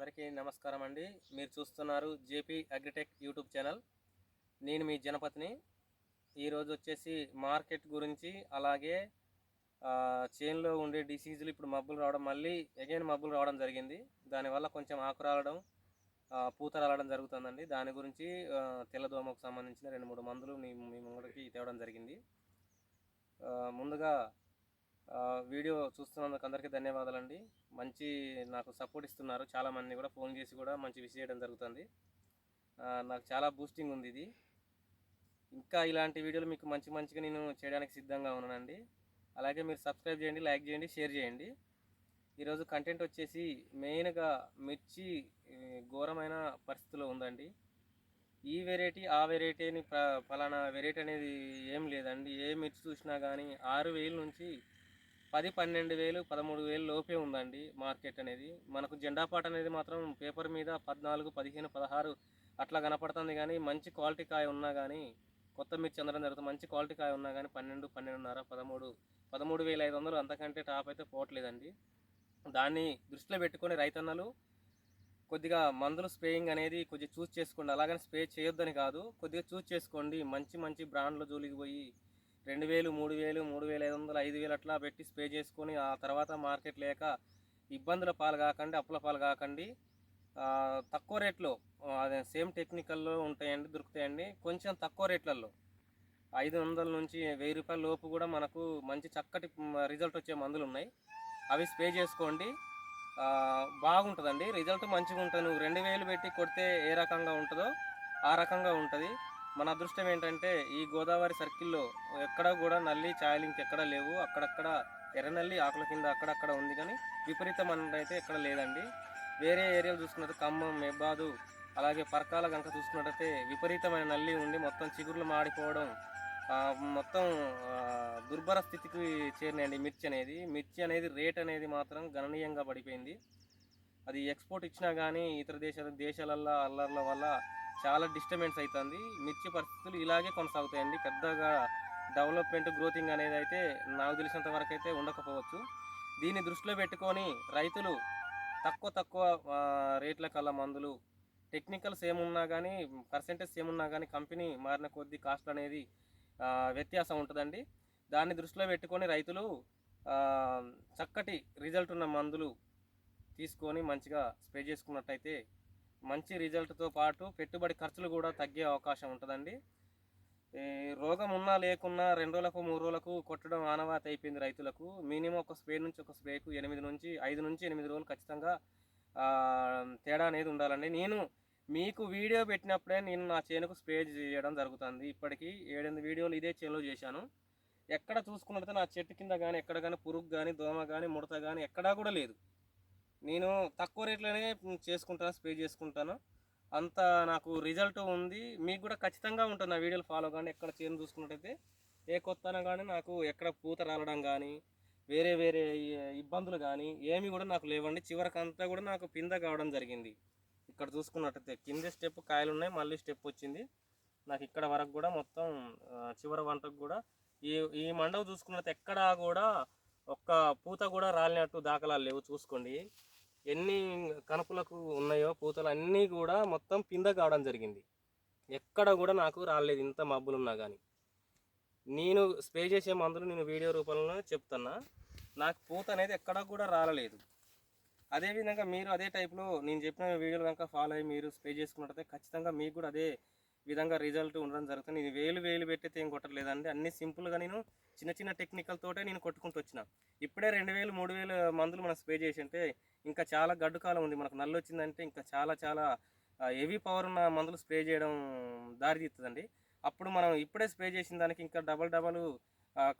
అందరికీ నమస్కారం అండి. మీరు చూస్తున్నారు జేపీ అగ్రిటెక్ యూట్యూబ్ ఛానల్. నేను మీ జనపతిని. ఈరోజు వచ్చేసి మార్కెట్ గురించి అలాగే చేన్లో చేనులో ఉండే డిసీజులు ఇప్పుడు మబ్బులు రావడం మళ్ళీ అగైన్ మబ్బులు రావడం జరిగింది. దానివల్ల కొంచెం ఆకు రాలడం పూత రాలడం జరుగుతుందండి. దాని గురించి తెల్లదోమకు సంబంధించిన రెండు మూడు మందులు మీ మీ ముంగడికి తేవడం జరిగింది. ముందుగా వీడియో చూస్తున్నందుకు అందరికీ ధన్యవాదాలండి. మంచి నాకు సపోర్ట్ ఇస్తున్నారు. చాలామంది కూడా ఫోన్ చేసి కూడా మంచి విషయం చేయడం జరుగుతుంది. నాకు చాలా బూస్టింగ్ ఉంది ఇది. ఇంకా ఇలాంటి వీడియోలు మీకు మంచి మంచిగా నేను చేయడానికి సిద్ధంగా ఉన్నానండి. అలాగే మీరు సబ్స్క్రైబ్ చేయండి లైక్ చేయండి షేర్ చేయండి. ఈరోజు కంటెంట్ వచ్చేసి మెయిన్గా మిర్చి ఘోరమైన పరిస్థితిలో ఉందండి. ఈ వెరైటీ ఆ వెరైటీ అని ప- ఫలానా వెరైటీ అనేది ఏం లేదండి. ఏ మిర్చి చూసినా కానీ ఆరు వేల నుంచి పది పన్నెండు వేలు పదమూడు వేలు లోపే ఉందండి మార్కెట్ అనేది. మనకు జెండా పాట అనేది మాత్రం పేపర్ మీద పద్నాలుగు పదిహేను పదహారు అట్లా కనపడుతుంది కానీ మంచి క్వాలిటీ కాయ ఉన్నా కానీ కొత్త మిర్చి అందడం జరుగుతుంది. మంచి క్వాలిటీ కాయ ఉన్నా కానీ పన్నెండు పన్నెండున్నర పదమూడు పదమూడు వేల ఐదు వందలు అంతకంటే టాప్ అయితే పోవట్లేదండి. దాన్ని దృష్టిలో పెట్టుకొని రైతన్నలు కొద్దిగా మందులు స్ప్రేయింగ్ అనేది కొద్దిగా చూస్ చేసుకోండి. అలాగని స్ప్రే చేయొద్దని కాదు కొద్దిగా చూస్ చేసుకోండి. మంచి మంచి బ్రాండ్ల జోలికి పోయి రెండు వేలు మూడు వేలు మూడు వేల ఐదు వందలు ఐదు వేలు అట్లా పెట్టి స్ప్రే చేసుకొని ఆ తర్వాత మార్కెట్ లేక ఇబ్బందుల పాలు కాకండి అప్పుల పాలు కాకండి. తక్కువ రేట్లో అదే సేమ్ టెక్నికల్లో ఉంటాయండి దొరుకుతాయండి. కొంచెం తక్కువ రేట్లలో ఐదు వందల నుంచి వెయ్యి రూపాయల లోపు కూడా మనకు మంచి చక్కటి రిజల్ట్ వచ్చే మందులు ఉన్నాయి. అవి స్ప్రే చేసుకోండి. బాగుంటుందండి. రిజల్ట్ మంచిగా ఉంటుంది నువ్వు రెండు వేలు పెట్టి కొడితే ఏ రకంగా ఉంటుందో ఆ రకంగా ఉంటుంది. మన అదృష్టం ఏంటంటే ఈ గోదావరి సర్కిల్లో ఎక్కడ కూడా నల్లి ఛాయలు ఇంకెక్కడ లేవు. అక్కడక్కడ ఎర్రనల్లి ఆకుల కింద అక్కడక్కడ ఉంది కానీ విపరీతం అయితే ఎక్కడ లేదండి. వేరే ఏరియాలు చూసుకున్నట్టు ఖమ్మం మెబ్బాదు అలాగే పరకాల కనుక చూసుకున్నట్టయితే విపరీతమైన నల్లి ఉండి మొత్తం చిగుర్లు మాడిపోవడం మొత్తం దుర్భర స్థితికి చేరినాయండి మిర్చి అనేది. మిర్చి అనేది రేట్ అనేది మాత్రం గణనీయంగా పడిపోయింది. అది ఎక్స్పోర్ట్ ఇచ్చినా కానీ ఇతర దేశాల దేశాలల్లో అల్లర్ల వల్ల చాలా డిస్టర్బెన్స్ అవుతుంది. మిర్చి పరిస్థితులు ఇలాగే కొనసాగుతాయండి. పెద్దగా డెవలప్మెంట్ గ్రోతింగ్ అనేది అయితే నాకు తెలిసినంత వరకు అయితే ఉండకపోవచ్చు. దీన్ని దృష్టిలో పెట్టుకొని రైతులు తక్కువ తక్కువ రేట్ల కల్లా మందులు టెక్నికల్స్ ఏమున్నా కానీ పర్సెంటేజ్ ఏమున్నా కానీ కంపెనీ మారిన కొద్దీ కాస్ట్ అనేది వ్యత్యాసం ఉంటుందండి. దాన్ని దృష్టిలో పెట్టుకొని రైతులు చక్కటి రిజల్ట్ ఉన్న మందులు తీసుకొని మంచిగా స్ప్రే చేసుకున్నట్టయితే మంచి రిజల్ట్తో పాటు పెట్టుబడి ఖర్చులు కూడా తగ్గే అవకాశం ఉంటుందండి. రోగం ఉన్నా లేకున్నా రెండు రోజులకు మూడు రోజులకు కొట్టడం ఆనవాత అయిపోయింది రైతులకు. మినిమం ఒక స్ప్రే నుంచి ఒక స్ప్రేకు ఎనిమిది నుంచి ఐదు నుంచి ఎనిమిది రోజులు ఖచ్చితంగా తేడా అనేది ఉండాలండి. నేను మీకు వీడియో పెట్టినప్పుడే నేను నా చేనుకు స్ప్రే చేయడం జరుగుతుంది. ఇప్పటికీ ఏడెనిమిది వీడియోలు ఇదే చేనులో చేశాను. ఎక్కడ చూసుకున్నట్లయితే నా చెట్టు కింద కానీ ఎక్కడ కానీ పురుగు కానీ దోమ కానీ ముడత కానీ ఎక్కడా కూడా లేదు. నేను తక్కువ రేట్లోనే చేసుకుంటాను స్ప్రే చేసుకుంటాను. అంత నాకు రిజల్ట్ ఉంది. మీకు కూడా ఖచ్చితంగా ఉంటుంది నా వీడియోలు ఫాలో కానీ ఎక్కడ చేను చూసుకున్నట్టయితే. ఏ కొత్తన కానీ నాకు ఎక్కడ పూత రాలడం కానీ వేరే వేరే ఇబ్బందులు కానీ ఏమి కూడా నాకు లేవండి. చివరికంతా కూడా నాకు పింద కావడం జరిగింది. ఇక్కడ చూసుకున్నట్టయితే కింద స్టెప్ కాయలు ఉన్నాయి మళ్ళీ స్టెప్ వచ్చింది. నాకు ఇక్కడ వరకు కూడా మొత్తం చివరి వంటకు కూడా ఈ ఈ మండవ చూసుకున్నట్టు ఎక్కడా కూడా ఒక్క పూత కూడా రాలినట్టు దాఖలాలు లేవు చూసుకోండి. ఎన్ని కనుపులకు ఉన్నాయో పూతలు అన్నీ కూడా మొత్తం పింద కావడం జరిగింది. ఎక్కడ కూడా నాకు రాలేదు ఇంత మబ్బులు ఉన్నా కానీ నేను స్ప్రే చేసే మందులు నేను వీడియో రూపంలో చెప్తున్నా. నాకు పూత అనేది ఎక్కడా కూడా రాలలేదు. అదేవిధంగా మీరు అదే టైప్లో నేను చెప్పిన వీడియోలు కనుక ఫాలో అయ్యి మీరు స్ప్రే చేసుకున్నట్టయితే ఖచ్చితంగా మీకు కూడా అదే విధంగా రిజల్ట్ ఉండడం జరుగుతుంది. నేను వేలు వేలు పెట్టయితే ఏం కొట్టలేదండి అన్ని సింపుల్గా నేను చిన్న చిన్న టెక్నికల్ తోటే నేను కొట్టుకుంటూ వచ్చిన. ఇప్పుడే రెండు వేలు మూడు వేలు మందులు మనం స్ప్రే చేసి ఉంటే ఇంకా చాలా గడ్డు కాలం ఉంది. మనకు నల్లు వచ్చిందంటే ఇంకా చాలా చాలా హెవీ పవర్ ఉన్న మందులు స్ప్రే చేయడం దారితీస్తుందండి అప్పుడు మనం ఇప్పుడే స్ప్రే చేసిన దానికి ఇంకా డబల్ డబల్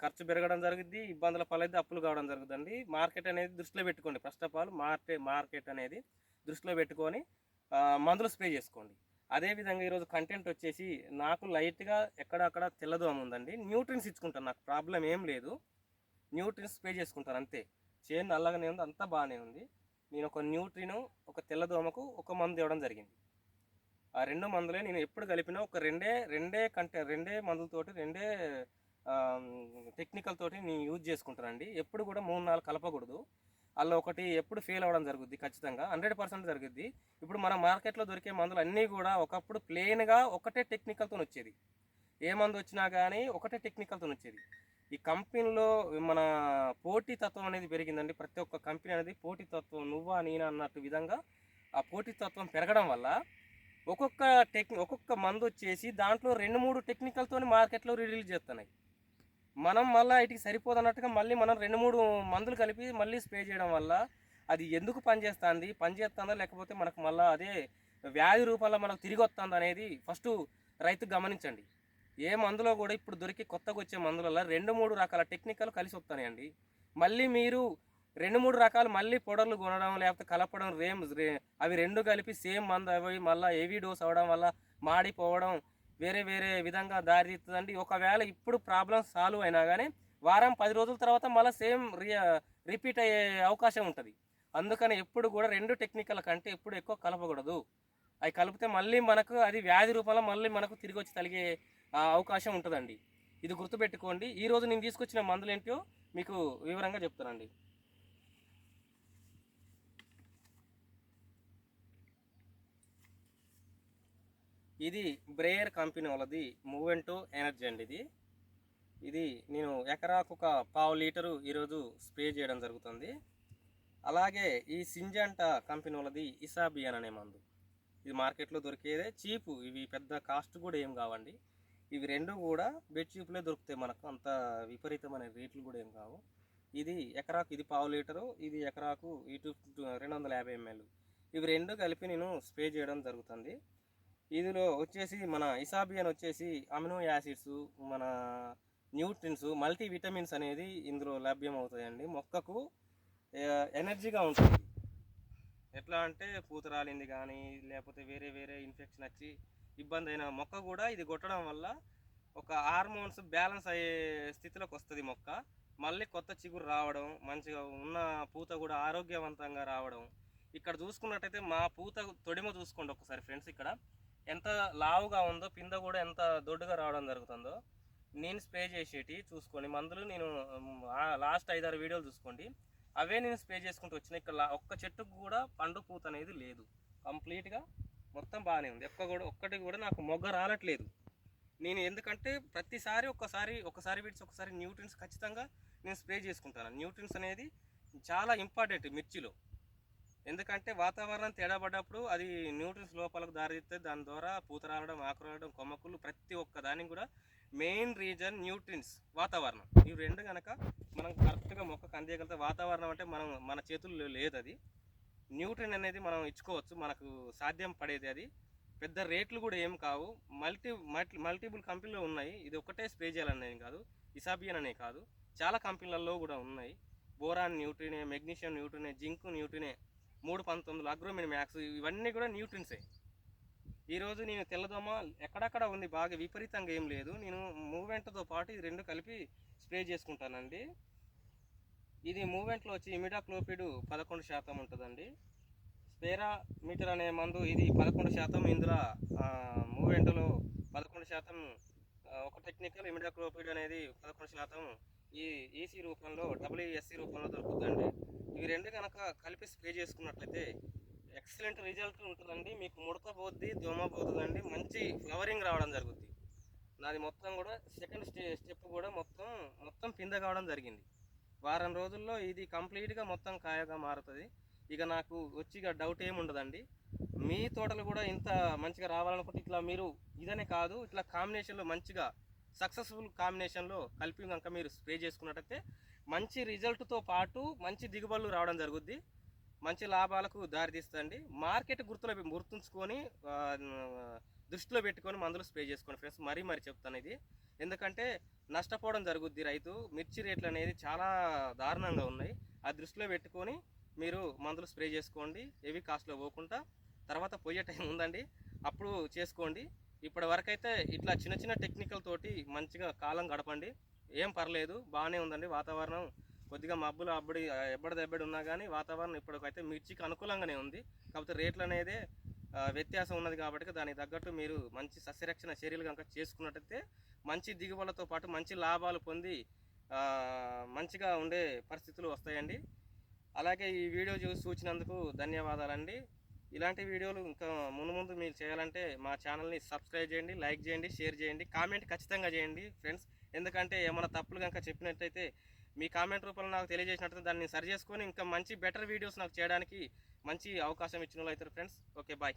ఖర్చు పెరగడం జరుగుద్ది. ఇబ్బందుల పాలైతే అప్పులు కావడం జరుగుతుందండి. మార్కెట్ అనేది దృష్టిలో పెట్టుకోండి. First of all market market అనేది దృష్టిలో పెట్టుకొని మందులు స్ప్రే చేసుకోండి. అదేవిధంగా ఈరోజు కంటెంట్ వచ్చేసి నాకు లైట్గా ఎక్కడక్కడ తెల్లదోమ ఉందండి. న్యూట్రిన్స్ ఇచ్చుకుంటాను నాకు ప్రాబ్లం ఏం లేదు. న్యూట్రిన్స్ పే చేసుకుంటాను అంతే. చేను నల్లగానే ఉంది అంతా బాగానే ఉంది. నేను ఒక న్యూట్రిను ఒక తెల్లదోమకు ఒక మందు ఇవ్వడం జరిగింది. ఆ రెండు మందులే నేను ఎప్పుడు కలిపినా ఒక రెండే రెండే కంటే రెండే మందులతోటి రెండే టెక్నికల్ తోటి నేను యూజ్ చేసుకుంటానండి. ఎప్పుడు కూడా మూడు నాలుగు కలపకూడదు. అలా ఒకటి ఎప్పుడు ఫెయిల్ అవ్వడం జరుగుద్ది ఖచ్చితంగా. హండ్రెడ్ పర్సెంట్ జరుగుద్ది. ఇప్పుడు మన మార్కెట్లో దొరికే మందులు అన్నీ కూడా ఒకప్పుడు ప్లెయిన్గా ఒకటే టెక్నికల్తో వచ్చేది. ఏ మందు వచ్చినా కానీ ఒకటే టెక్నికల్తో వచ్చేది. ఈ కంపెనీలో మన పోటీతత్వం అనేది పెరిగిందండి. ప్రతి ఒక్క కంపెనీ అనేది పోటీతత్వం నువ్వా నేనా అన్నట్టు విధంగా ఆ పోటీతత్వం పెరగడం వల్ల ఒక్కొక్క టెక్ ఒక్కొక్క మందు వచ్చేసి దాంట్లో రెండు మూడు టెక్నికల్తో మార్కెట్లో రిలీజ్ చేస్తున్నాయి. మనం మళ్ళీ ఇటుకి సరిపోదన్నట్టుగా మళ్ళీ మనం రెండు మూడు మందులు కలిపి మళ్ళీ స్ప్రే చేయడం వల్ల అది ఎందుకు పనిచేస్తుంది? పనిచేస్తుందా? లేకపోతే మనకు మళ్ళీ అదే వ్యాధి రూపంలో మనకు తిరిగి వస్తుంది అనేది ఫస్ట్ రైతు గమనించండి. ఏ మందులో కూడా ఇప్పుడు దొరికి కొత్తగా వచ్చే మందులలో రెండు మూడు రకాల టెక్నికల్ కలిసి వస్తాయండి. మళ్ళీ మీరు రెండు మూడు రకాలు మళ్ళీ పొడర్లు కొనడం లేకపోతే కలపడం రేమ్ అవి రెండు కలిపి సేమ్ మందు అవి మళ్ళీ హెవీ డోస్ అవ్వడం వల్ల మాడిపోవడం వేరే వేరే విధంగా దారితీస్తుందండి. ఒకవేళ ఇప్పుడు ప్రాబ్లం సాల్వ్ అయినా కానీ వారం పది రోజుల తర్వాత మళ్ళీ సేమ్ రి రిపీట్ అయ్యే అవకాశం ఉంటుంది. అందుకని ఎప్పుడు కూడా రెండు టెక్నికల్ కంటే ఎప్పుడు ఎక్కువ కలపకూడదు. అవి కలిపితే మళ్ళీ మనకు అది వ్యాధి రూపంలో మళ్ళీ మనకు తిరిగి వచ్చి తలిగే అవకాశం ఉంటుందండి. ఇది గుర్తుపెట్టుకోండి. ఈ రోజు నేను తీసుకొచ్చిన మందులు ఏంటో మీకు వివరంగా చెప్తానండి. ఇది బ్రేయర్ కంపెనీ వాళ్ళది. మూవెంటో ఎనర్జీ అండి ఇది. ఇది నేను ఎకరాకు ఒక పావు లీటరు ఈరోజు స్ప్రే చేయడం జరుగుతుంది. అలాగే ఈ సింజంట కంపెనీ వాళ్ళది ఇసాబియన్ అనే మందు. ఇది మార్కెట్లో దొరికేదే చీపు. ఇవి పెద్ద కాస్ట్ కూడా ఏం కావండి. ఇవి రెండు కూడా బెడ్ చీపులే దొరుకుతాయి మనకు. అంత విపరీతమైన రేట్లు కూడా ఏం కావు. ఇది ఎకరాకు ఇది పావు లీటరు ఇది ఎకరాకు ఇటు రెండు వందల యాభై ఎంఎల్. ఇవి రెండు కలిపి నేను స్ప్రే చేయడం జరుగుతుంది. ఇందులో వచ్చేసి మన ఇసాబియన్ వచ్చేసి అమినో యాసిడ్స్ మన న్యూట్రిన్స్ మల్టీ విటమిన్స్ అనేది ఇందులో లభ్యం అవుతాయండి మొక్కకు ఎనర్జీగా ఉంటుంది ఎట్లా అంటే పూత రాలింది కానీ లేకపోతే వేరే వేరే ఇన్ఫెక్షన్ వచ్చి ఇబ్బంది అయిన మొక్క కూడా ఇది కొట్టడం వల్ల ఒక హార్మోన్స్ బ్యాలెన్స్ అయ్యే స్థితిలోకి వస్తుంది మొక్క. మళ్ళీ కొత్త చిగురు రావడం మంచిగా ఉన్న పూత కూడా ఆరోగ్యవంతంగా రావడం. ఇక్కడ చూసుకున్నట్టయితే మా పూత తొడిమ చూసుకోండి ఒకసారి ఫ్రెండ్స్ ఇక్కడ. ఎంత లావుగా ఉందో పింద కూడా ఎంత దొడ్డుగా రావడం జరుగుతుందో నేను స్ప్రే చేసేటి చూసుకోండి మందులు నేను లాస్ట్ ఐదారు వీడియోలు చూసుకోండి. అవే నేను స్ప్రే చేసుకుంటూ వచ్చిన ఇక్కడ ఒక్క చెట్టుకు కూడా పండు పూత అనేది లేదు. కంప్లీట్గా మొత్తం బాగానే ఉంది. ఒక్క కూడా ఒక్కటి కూడా నాకు మొగ్గ రాలట్లేదు నేను ఎందుకంటే ప్రతిసారి ఒక్కసారి ఒకసారి విడిచి ఒకసారి న్యూట్రిన్స్ ఖచ్చితంగా నేను స్ప్రే చేసుకుంటాను. న్యూట్రిన్స్ అనేది చాలా ఇంపార్టెంట్ మిర్చిలో. ఎందుకంటే వాతావరణం తేడా పడ్డప్పుడు అది న్యూట్రిన్స్ లోపలకు దారితీస్తే దాని ద్వారా పూత రావడం ఆకు రావడం కొమ్మకులు ప్రతి ఒక్క దానికి కూడా మెయిన్ రీజన్ న్యూట్రిన్స్ వాతావరణం. ఇవి రెండు కనుక మనం కరెక్ట్గా మొక్కకు అందేయగలిగితే వాతావరణం అంటే మనం మన చేతుల్లో లేదు అది. న్యూట్రిన్ అనేది మనం ఇచ్చుకోవచ్చు మనకు సాధ్యం పడేది అది. పెద్ద రేట్లు కూడా ఏం కావు. మల్టీ మల్టీ మల్టిపుల్ కంపెనీలు ఉన్నాయి. ఇది ఒకటే స్ప్రే చేయాలనేది కాదు. ఇసాబియన్ అనే కాదు. చాలా కంపెనీలలో కూడా ఉన్నాయి. బోరాన్ న్యూట్రినే మెగ్నీషియం న్యూట్రినే జింక్ న్యూట్రినే మూడు పంతొమ్మిది అగ్రోమిన్ మ్యాక్స్ ఇవన్నీ కూడా న్యూట్రిన్సే. ఈరోజు నేను తెల్లదోమ ఎక్కడక్కడ ఉంది బాగా విపరీతంగా ఏం లేదు. నేను మూవెంట్తో పాటు ఇది రెండు కలిపి స్ప్రే చేసుకుంటానండి. ఇది మూవెంట్లో వచ్చి ఇమిడాక్లోపిడ్ పదకొండు శాతం ఉంటుందండి. స్పేరా మీటర్ అనే మందు ఇది పదకొండు శాతం. ఇందులో మూవెంట్లో పదకొండు శాతం ఒక టెక్నికల్ ఇమిడాక్లోపిడ్ అనేది పదకొండు శాతం ఈ ఈసీ రూపంలో డబ్ల్యూఎస్సీ రూపంలో దొరుకుతుందండి. ఇవి రెండు కనుక కలిపి స్ప్రే చేసుకున్నట్లయితే ఎక్సలెంట్ రిజల్ట్ ఉంటుందండి. మీకు ముడత పోద్ది దోమ పోతుందండి మంచి ఫ్లవరింగ్ రావడం జరుగుద్ది. నాది మొత్తం కూడా సెకండ్ స్టే స్టెప్ కూడా మొత్తం మొత్తం పింద కావడం జరిగింది. వారం రోజుల్లో ఇది కంప్లీట్గా మొత్తం కాయగా మారుతుంది. ఇక నాకు వచ్చి ఇక డౌట్ ఏముండదండి. మీ తోటలు కూడా ఇంత మంచిగా రావాలనుకుంటే ఇట్లా మీరు ఇదనే కాదు ఇట్లా కాంబినేషన్లో మంచిగా సక్సెస్ఫుల్ కాంబినేషన్లో కలిపి కనుక మీరు స్ప్రే చేసుకున్నట్టయితే మంచి రిజల్ట్తో పాటు మంచి దిగుబడులు రావడం జరుగుద్ది. మంచి లాభాలకు దారితీస్తుంది మార్కెట్ గుర్తులో గుర్తుంచుకొని దృష్టిలో పెట్టుకొని మందులు స్ప్రే చేసుకోండి ఫ్రెండ్స్. మరీ మరీ చెప్తాను ఇది. ఎందుకంటే నష్టపోవడం జరుగుద్ది రైతు. మిర్చి రేట్లు అనేది చాలా దారుణంగా ఉన్నాయి. ఆ దృష్టిలో పెట్టుకొని మీరు మందులు స్ప్రే చేసుకోండి. ఏవి కాస్ట్లో పోకుండా. తర్వాత పోయే టైం ఉందండి. అప్పుడు చేసుకోండి. ఇప్పటి వరకైతే ఇట్లా చిన్న చిన్న టెక్నికల్ తోటి మంచిగా కాలం గడపండి. ఏం పర్లేదు బాగానే ఉందండి వాతావరణం. కొద్దిగా మబ్బులు అబ్బడి ఎబ్బడి దెబ్బడి ఉన్నా కానీ వాతావరణం ఇప్పటికైతే మిర్చికి అనుకూలంగానే ఉంది. కాకపోతే రేట్లు అనేది వ్యత్యాసం ఉన్నది కాబట్టి దానికి తగ్గట్టు మీరు మంచి సస్యరక్షణ చర్యలు కనుక చేసుకున్నట్టయితే మంచి దిగుబడులతో పాటు మంచి లాభాలు పొంది మంచిగా ఉండే పరిస్థితులు వస్తాయండి. అలాగే ఈ వీడియో చూసి చూచినందుకు ధన్యవాదాలండి. ఇలాంటి వీడియోలు ఇంకా ముందు ముందు మీరు చేయాలంటే మా ఛానల్ని సబ్స్క్రైబ్ చేయండి లైక్ చేయండి షేర్ చేయండి కామెంట్ ఖచ్చితంగా చేయండి ఫ్రెండ్స్. ఎందుకంటే ఏమైనా తప్పులు కనుక చెప్పినట్టయితే మీ కామెంట్ రూపంలో నాకు తెలియజేసినట్టు దాన్ని సరి చేసుకొని ఇంకా మంచి బెటర్ వీడియోస్ నాకు చేయడానికి మంచి అవకాశం ఇచ్చిన వాళ్ళు అవుతారు ఫ్రెండ్స్ ఓకే బాయ్